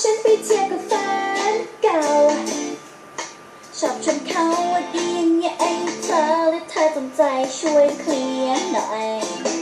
ฉันไปเที่ยวกับแฟนเก่า ชอบชมเขาว่าดีอย่างเงี้ยไอ้เธอและเธอจงใจช่วยเคลียร์หน่อย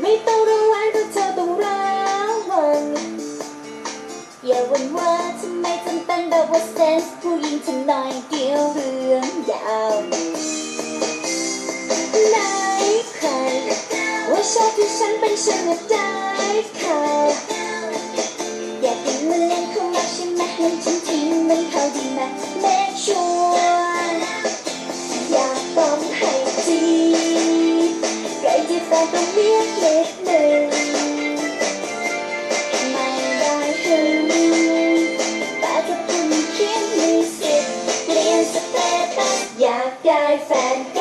ไม่ต้องระแวงก็เธอต้องระวังอย่าวันว่าทำไมจำเป็นแบบว่าเซนส์ผู้หญิงฉันหน่อยเดียวเรื่องยาวไหนใครว่าชอบที่ฉันเป็นฉันน่ะได้ข่าอยากให้มันเล่นเข้ามาใช่ไหมเล่นฉันทิ้งมันเข้าดีไหม make sure ต้องเรียกเล็กหนึ่งไม่ได้หึงแต่จะคุณคิดมีสิทธิ์เรียนสเตตัสอยากได้แฟน